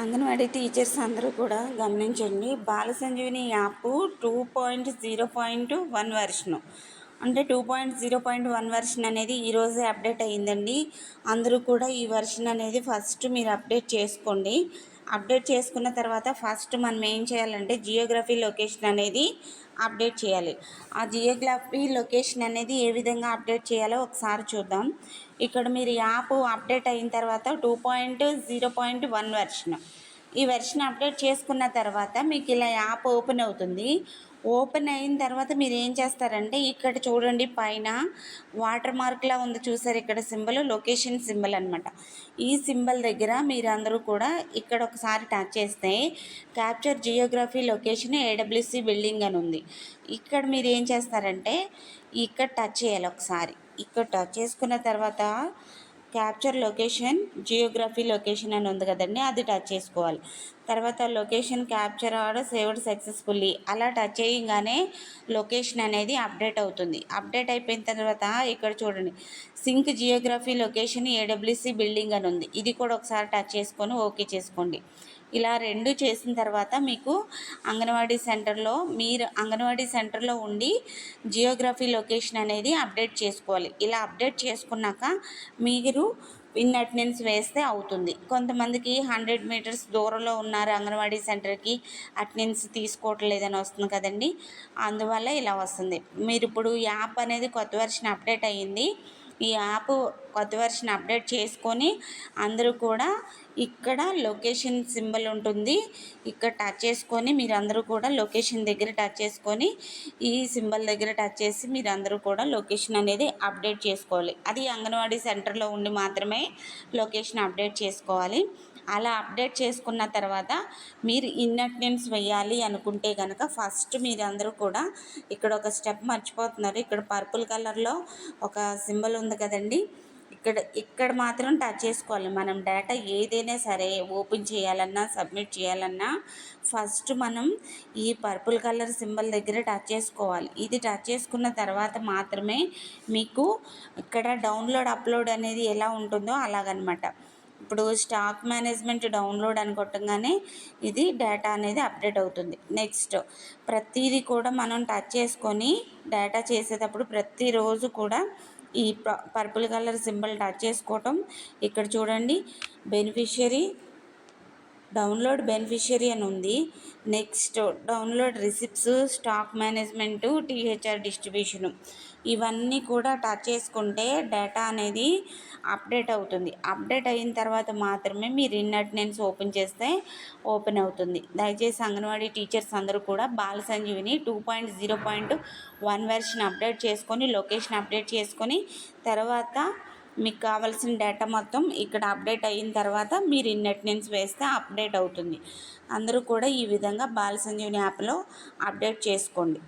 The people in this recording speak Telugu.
అంగన్వాడీ టీచర్స్ అందరూ కూడా గమనించండి. Bala Sanjeevini app two point zero point one version. అంటే two point zero point one version అనేది ఈరోజే అప్డేట్ అయ్యిందండి. అందరూ కూడా ఈ వెర్షన్ అనేది ఫస్ట్ మీరు అప్డేట్ చేసుకోండి. అప్డేట్ చేసుకున్న తర్వాత ఫస్ట్ మనం ఏం చేయాలంటే జియోగ్రఫీ లొకేషన్ అనేది అప్డేట్ చేయాలి. ఆ జియోగ్రఫీ లొకేషన్ అనేది ఏ విధంగా అప్డేట్ చేయాలో ఒకసారి చూద్దాం. ఇక్కడ మీరు యాప్ అప్డేట్ అయిన తర్వాత two point zero point one version. ఈ వెర్షన్ అప్డేట్ చేసుకున్న తర్వాత మీకు ఇలా యాప్ ఓపెన్ అవుతుంది. ఓపెన్ అయిన తర్వాత మీరు ఏం చేస్తారంటే ఇక్కడ చూడండి పైన వాటర్ మార్క్లా ఉంది చూసారు ఇక్కడ సింబల్ లొకేషన్ సింబల్ అనమాట ఈ సింబల్ దగ్గర మీరందరూ కూడా ఇక్కడ ఒకసారి టచ్ చేస్తే capture geography location AWC building అని ఉంది. ఇక్కడ మీరు ఏం చేస్తారంటే ఇక్కడ టచ్ చేయాలి ఒకసారి. ఇక్కడ టచ్ చేసుకున్న తర్వాత క్యాప్చర్ లొకేషన్ జియోగ్రఫీ లొకేషన్ అని ఉంది కదండి అది టచ్ చేసుకోవాలి. తర్వాత location capture order saved successfully. అలా టచ్ చేయగానే లొకేషన్ అనేది అప్డేట్ అవుతుంది. అప్డేట్ అయిపోయిన తర్వాత ఇక్కడ చూడండి sync geography location AWC building అని ఉంది. ఇది కూడా ఒకసారి టచ్ చేసుకొని ఓకే చేసుకోండి. ఇలా రెండు చేసిన తర్వాత మీకు అంగన్వాడీ సెంటర్లో మీరు అంగన్వాడీ సెంటర్లో ఉండి జియోగ్రఫీ లొకేషన్ అనేది అప్డేట్ చేసుకోవాలి. ఇలా అప్డేట్ చేసుకున్నాక మీరు ఇన్ అటెండెన్స్ వేస్తే అవుతుంది. కొంతమందికి హండ్రెడ్ మీటర్స్ దూరంలో ఉన్నారు అంగన్వాడీ సెంటర్కి అటెండెన్స్ తీసుకోవట్లేదని వస్తుంది కదండి. అందువల్ల ఇలా వస్తుంది. మీరు ఇప్పుడు యాప్ అనేది కొత్త వర్షన్ అప్డేట్ అయ్యింది. ఈ యాప్ కొత్త వర్షన్ అప్డేట్ చేసుకొని అందరూ కూడా ఇక్కడ లొకేషన్ సింబల్ ఉంటుంది. ఇక్కడ టచ్ చేసుకొని మీరు కూడా లొకేషన్ దగ్గర టచ్ చేసుకొని ఈ సింబల్ దగ్గర టచ్ చేసి మీరు అందరూ కూడా లొకేషన్ అనేది అప్డేట్ చేసుకోవాలి. అది అంగన్వాడీ సెంటర్లో ఉండి మాత్రమే లొకేషన్ అప్డేట్ చేసుకోవాలి. అలా అప్డేట్ చేసుకున్న తర్వాత మీరు ఇన్ అటెండెన్స్ వేయాలి అనుకుంటే కనుక ఫస్ట్ మీరందరూ కూడా ఇక్కడ ఒక స్టెప్ మర్చిపోతున్నారు. ఇక్కడ పర్పుల్ కలర్లో ఒక సింబల్ ఉంది కదండి. ఇక్కడ ఇక్కడ మాత్రం టచ్ చేసుకోవాలి. మనం డేటా ఏదైనా సరే ఓపెన్ చేయాలన్నా సబ్మిట్ చేయాలన్నా ఫస్ట్ మనం ఈ పర్పుల్ కలర్ సింబల్ దగ్గర టచ్ చేసుకోవాలి. ఇది టచ్ చేసుకున్న తర్వాత మాత్రమే మీకు ఇక్కడ డౌన్లోడ్ అప్లోడ్ అనేది ఎలా ఉంటుందో అలాగనమాట. ఇప్పుడు స్టాక్ మేనేజ్మెంట్ డౌన్లోడ్ అని కొట్టగానే ఇది డేటా అనేది అప్డేట్ అవుతుంది. నెక్స్ట్ ప్రతిదీ కూడా మనం టచ్ చేసుకొని డేటా చేసేటప్పుడు ప్రతిరోజు కూడా ఈ పర్పుల్ కలర్ సింబల్ టచ్ చేసుకోవటం. ఇక్కడ చూడండి బెనిఫిషియరీ డౌన్లోడ్ బెనిఫిషియరీ అని ఉంది. Next download receipts stock management THR distribution. ఇవన్నీ కూడా టచ్ చేసుకుంటే డేటా అనేది అప్డేట్ అవుతుంది. అప్డేట్ అయిన తర్వాత మాత్రమే మీరు ఇన్ అటెండెన్స్ ఓపెన్ చేస్తే ఓపెన్ అవుతుంది. దయచేసి అంగన్వాడీ టీచర్స్ అందరూ కూడా Bala Sanjeevini two point zero point one version update చేసుకొని లొకేషన్ అప్డేట్ చేసుకొని తర్వాత మీకు కావాల్సిన డేటా మొత్తం ఇక్కడ అప్డేట్ అయిన తర్వాత మీరు ఇన్ అటెండెన్స్ వేస్తే అప్డేట్ అవుతుంది. అందరూ కూడా ఈ విధంగా బాల సంజీవిని యాప్లో అప్డేట్ చేసుకోండి.